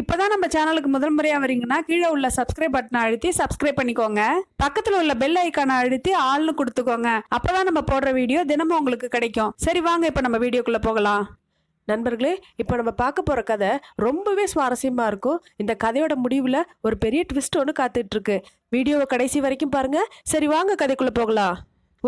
இப்போதான் நம்ம சேனலுக்கு முதல் முறையாக வரீங்கன்னா கீழே உள்ள சப்ஸ்கிரைப் பட்டனை அழுத்தி சப்ஸ்கிரைப் பண்ணிக்கோங்க. பக்கத்தில் உள்ள பெல் ஐக்கானை அழுத்தி ஆள்னு கொடுத்துக்கோங்க. அப்போதான் நம்ம போடுற வீடியோ தினமும் உங்களுக்கு கிடைக்கும். சரி வாங்க இப்போ நம்ம வீடியோக்குள்ளே போகலாம். நண்பர்களே இப்போ நம்ம பார்க்க போகிற கதை ரொம்பவே சுவாரஸ்யமாக இருக்கும். இந்த கதையோட முடிவில் ஒரு பெரிய ட்விஸ்ட் ஒன்று காத்துட்ருக்கு. வீடியோவை கடைசி வரைக்கும் பாருங்கள் சரி வாங்க கதைக்குள்ளே போகலாம்.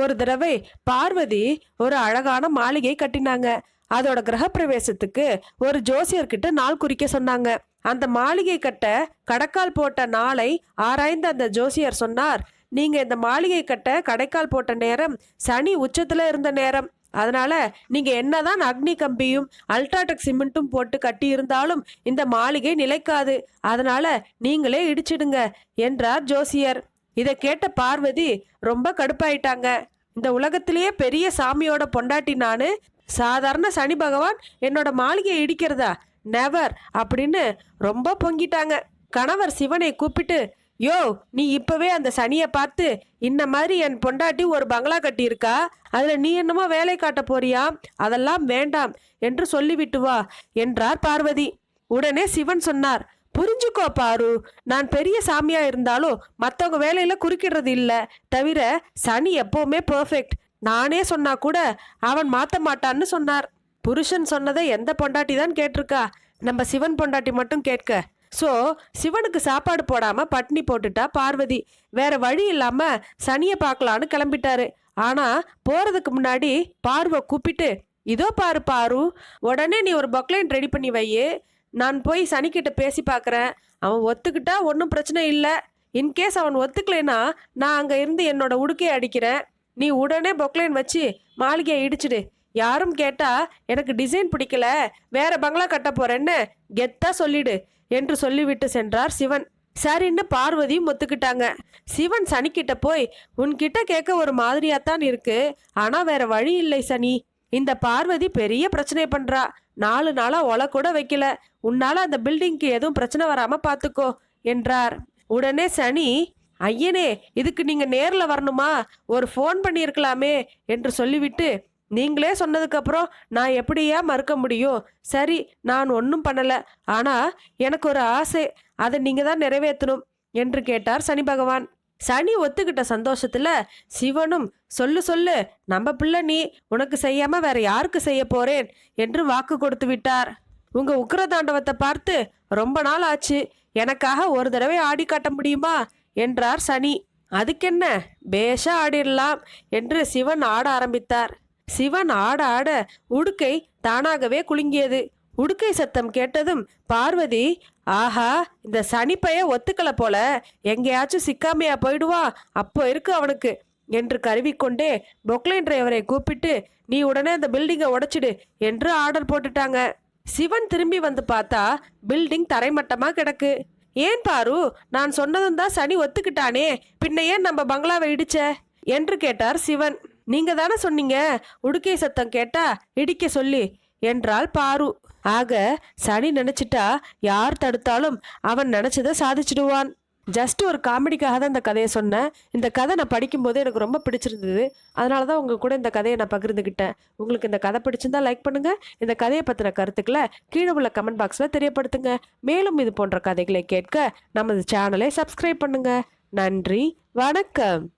ஒரு தடவை பார்வதி ஒரு அழகான மாளிகை கட்டினாங்க. அதோட கிரகப்பிரவேசத்துக்கு ஒரு ஜோசியர்கிட்ட நாள் குறிக்க சொன்னாங்க. அந்த மாளிகை கட்ட கடக்கால் போட்ட நாளை ஆராய்ந்த அந்த ஜோசியர் சொன்னார். நீங்க இந்த மாளிகை கட்ட கடைக்கால் போட்ட நேரம் சனி உச்சத்துல இருந்த நேரம். அதனால நீங்க என்னதான் அக்னி கம்பியும் அல்ட்ராடெக் சிமெண்ட்டும் போட்டு கட்டி இருந்தாலும் இந்த மாளிகை நிலைக்காது. அதனால நீங்களே இடிச்சிடுங்க என்றார் ஜோசியர். இதை கேட்ட பார்வதி ரொம்ப கடுப்பாயிட்டாங்க. இந்த உலகத்திலேயே பெரிய சாமியோட பொண்டாட்டி நான். சாதாரண சனி பகவான் என்னோட மாளிகையை இடிக்கிறதா? நெவர் அப்படின்னு ரொம்ப பொங்கிட்டாங்க. கணவர் சிவனை கூப்பிட்டு யோ நீ இப்பவே அந்த சனியை பார்த்து இந்த மாதிரி என் பொண்டாட்டி ஒரு பங்களா கட்டியிருக்கா? அதில் நீ என்னமோ வேலை காட்ட போறியா? அதெல்லாம் வேண்டாம் என்று சொல்லிவிட்டு வா என்றார் பார்வதி. உடனே சிவன் சொன்னார் புரிஞ்சுக்கோ பாரு நான் பெரிய சாமியா இருந்தாலும் மற்றவங்க வேலையில குறுக்கிடுறது இல்லை. தவிர சனி எப்பவுமே பர்ஃபெக்ட் நானே சொன்னா கூட அவன் மாத்த மாட்டான்னு சொன்னார். புருஷன் சொன்னதை எந்த பொண்டாட்டி தான் கேட்டிருக்கா? நம்ம சிவன் பொண்டாட்டி மட்டும் கேட்க. ஸோ சிவனுக்கு சாப்பாடு போடாமல் பட்னி போட்டுட்டா பார்வதி. வேற வழி இல்லாமல் சனியை பார்க்கலான்னு கிளம்பிட்டாரு. ஆனால் போகிறதுக்கு முன்னாடி பார்வை கூப்பிட்டு இதோ பாரு பாரு உடனே நீ ஒரு பொக்லைன் ரெடி பண்ணி வை நான் போய் சனிக்கிட்ட பேசி பார்க்குறேன் அவன் ஒத்துக்கிட்டா ஒன்றும் பிரச்சனை இல்லை. இன்கேஸ் அவன் ஒத்துக்கலைன்னா நான் அங்கே இருந்து என்னோட உடுக்கையை அடிக்கிறேன். நீ உடனே பொக்லைன் வச்சு மாளிகையை இடிச்சிடு. யாரும் கேட்டா எனக்கு டிசைன் பிடிக்கல வேற பங்களா கட்ட போறேன்னு கெத்தா சொல்லிடு என்று சொல்லிவிட்டு சென்றார் சிவன். சரின்னு பார்வதியும் ஒத்துக்கிட்டாங்க. சிவன் சனிக்கிட்ட போய் உன்கிட்ட கேட்க ஒரு மாதிரியாத்தான் இருக்கு ஆனா வேற வழி இல்லை சனி. இந்த பார்வதி பெரிய பிரச்சனை பண்றா. நாலு நாளா ஒலை கூட வைக்கல. உன்னால அந்த பில்டிங்க்கு எதுவும் பிரச்சனை வராம பாத்துக்கோ என்றார். உடனே சனி ஐயனே இதுக்கு நீங்க நேர்ல வரணுமா? ஒரு ஃபோன் பண்ணியிருக்கலாமே என்று சொல்லிவிட்டு நீங்களே சொன்னதுக்கப்புறம் நான் எப்படியா மறுக்க முடியும்? சரி நான் ஒன்றும் பண்ணலை. ஆனால் எனக்கு ஒரு ஆசை. அதை நீங்கள் தான் நிறைவேற்றணும் என்று கேட்டார் சனி பகவான். சனி ஒத்துக்கிட்ட சந்தோஷத்தில் சிவனும் சொல்லு சொல்லு. நம்ம பிள்ளை நீ. உனக்கு செய்யாமல் வேற யாருக்கு செய்ய போறேன்? என்று வாக்கு கொடுத்து விட்டார். உங்கள் உக்கிர தாண்டவத்தை பார்த்து ரொம்ப நாள் ஆச்சு. எனக்காக ஒரு தடவை ஆடி காட்ட முடியுமா? என்றார் சனி. அதுக்கென்ன? பேஷா ஆடிடலாம் என்று சிவன் ஆட ஆரம்பித்தார். சிவன் ஆட ஆட உடுக்கை தானாகவே குலுங்கியது. உடுக்கை சத்தம் கேட்டதும் பார்வதி ஆஹா இந்த சனிப்பைய ஒத்துக்கல போல. எங்கேயாச்சும் சிக்காமையா போயிடுவா. அப்போ இருக்கு அவனுக்கு. என்று கருவிக்கொண்டே பொக்லைன் டிரைவரை கூப்பிட்டு நீ உடனே அந்த பில்டிங்கை உடைச்சிடு என்று ஆர்டர் போட்டுட்டாங்க. சிவன் திரும்பி வந்து பார்த்தா பில்டிங் தரைமட்டமாக கிடக்கு. ஏன் பாரு நான் சொன்னதும் தான் சனி ஒத்துக்கிட்டானே. பின்ன ஏன் நம்ம பங்களாவை இடிச்ச? என்று கேட்டார் சிவன். நீங்க தானே சொன்னீங்க? உடுக்கை சத்தம் கேட்டா இடிக்க சொல்லி என்றாள் பாரு. ஆக சனி நினைச்சிட்டா யார் தடுத்தாலும் அவன் நினைச்சதை சாதிச்சிடுவான். ஜஸ்ட் ஒரு காமெடிக்காக தான் இந்த கதையை சொன்னேன். இந்த கதை நான் படிக்கும்போது எனக்கு ரொம்ப பிடிச்சிருந்தது. அதனால தான் உங்கள் கூட இந்த கதையை நான் பகிர்ந்துக்கிட்டேன் உங்களுக்கு இந்த கதை பிடிச்சிருந்தா லைக் பண்ணுங்க. இந்த கதையை பற்றின கருத்துக்களை கீழே உள்ள கமெண்ட் பாக்ஸில் தெரியப்படுத்துங்க. மேலும் இது போன்ற கதைகளை கேட்க நமது சேனலை சப்ஸ்கிரைப் பண்ணுங்க. நன்றி. வணக்கம்.